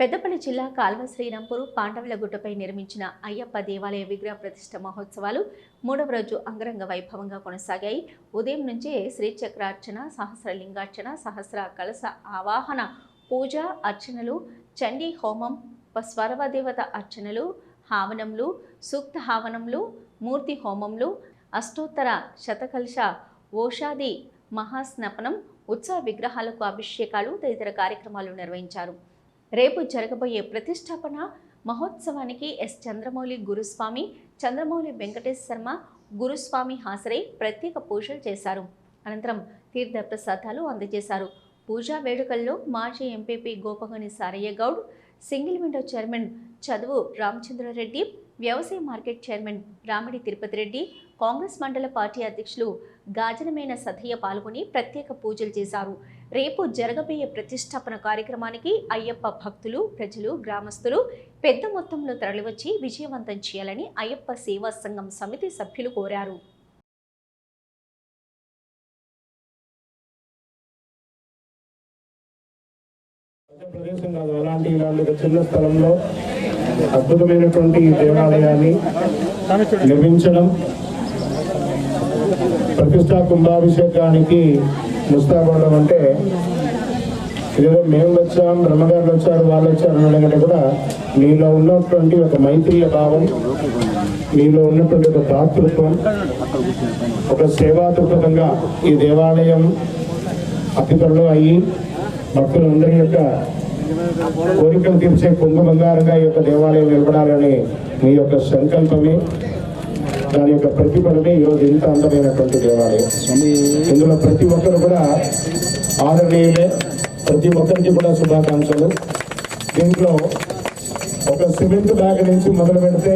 పెద్దపల్లి జిల్లా కాల్వ శ్రీరాంపూర్ పాండవుల గుట్టపై నిర్మించిన అయ్యప్ప దేవాలయ విగ్రహ ప్రతిష్ఠ మహోత్సవాలు మూడవ రోజు అంగరంగ వైభవంగా కొనసాగాయి. ఉదయం నుంచే శ్రీచక్రార్చన సహస్రలింగార్చన సహస్ర కలస ఆవాహన పూజ అర్చనలు చండీ హోమం ప- స్వరవదేవత అర్చనలు హావనములు సూక్త హావనములు మూర్తి హోమములు అష్టోత్తర శతకల్ష ఓషాది మహాస్నపనం ఉత్సవ విగ్రహాలకు అభిషేకాలు తదితర కార్యక్రమాలు నిర్వహించారు. రేపు జరగబోయే ప్రతిష్టాపన మహోత్సవానికి ఎస్. చంద్రమౌళి గురుస్వామి చంద్రమౌళి వెంకటేశ్ శర్మ గురుస్వామి హాజరై ప్రత్యేక పూజలు చేశారు. అనంతరం తీర్థ ప్రసాదాలు అందజేశారు. పూజా వేడుకల్లో మాజీ MPP Gopagani Sarayya Goud single window chairman Chaduvu Ramachandrareddy వ్యవసాయ మార్కెట్ చైర్మన్ రామిడి తిరుపతి రెడ్డి కాంగ్రెస్ మండల పార్టీ అధ్యక్షులు గాజనమైన సథయ్య పాల్గొని ప్రత్యేక పూజలు చేశారు. రేపు జరగబోయే ప్రతిష్టాపన కార్యక్రమానికి అయ్యప్ప భక్తులు ప్రజలు గ్రామస్తులు పెద్ద మొత్తంలో తరలివచ్చి విజయవంతం చేయాలని అయ్యప్ప సేవా సంఘం సమితి సభ్యులు కోరారు. ప్రదేశం కాదు అలాంటి ఇలాంటి చిన్న స్థలంలో అద్భుతమైనటువంటి దేవాలయాన్ని నిర్మించడం ప్రతిష్టా కుంభాభిషేకానికి ముస్తాబడడం అంటే ఇదేదో మేము వచ్చాం బ్రహ్మగారులు వచ్చారు వాళ్ళు వచ్చారు అనడం కంటే కూడా మీలో ఉన్నటువంటి ఒక మైత్రీయ భావం మీలో ఉన్నటువంటి ఒక దాతృత్వం ఒక సేవాతృపంగా ఈ దేవాలయం అతి త్వరలో అయ్యి భక్తులందరి యొక్క కోరికలు తీర్చే కుంభ బంగారంగా ఈ యొక్క దేవాలయం నిలబడాలని మీ యొక్క సంకల్పమే దాని యొక్క ప్రతిఫలమే ఈరోజు ఇంత అందమైనటువంటి దేవాలయం. ఇందులో ప్రతి ఒక్కరు కూడా ఆదరణీయులే ప్రతి ఒక్కరికి కూడా శుభాకాంక్షలు. దీంట్లో ఒక సిమెంట్ బ్యాగ్ నుంచి మొదలు పెడితే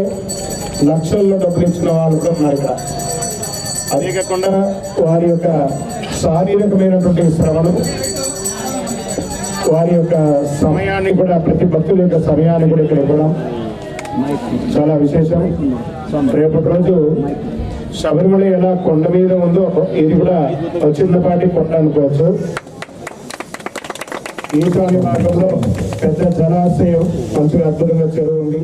లక్షల్లో డబ్బులు ఇచ్చిన వాళ్ళు కూడా ఉన్నారు ఇక్కడ. అదే కాకుండా వారి యొక్క శారీరకమైనటువంటి శ్రమను వారి యొక్క సమయాన్ని కూడా ప్రతి భక్తుల యొక్క సమయాన్ని కూడా ఇక్కడ ఇవ్వడం చాలా విశేషం. రేపటి రోజు శబరిమల ఎలా కొండ మీద ఉందో ఇది కూడా ఒక చిన్నపాటి కొండ అనుకోవచ్చు. ఈశాన్య భాగంలో పెద్ద జలాశయం మంచిగా అద్భుతంగా చెరువు ఉంది.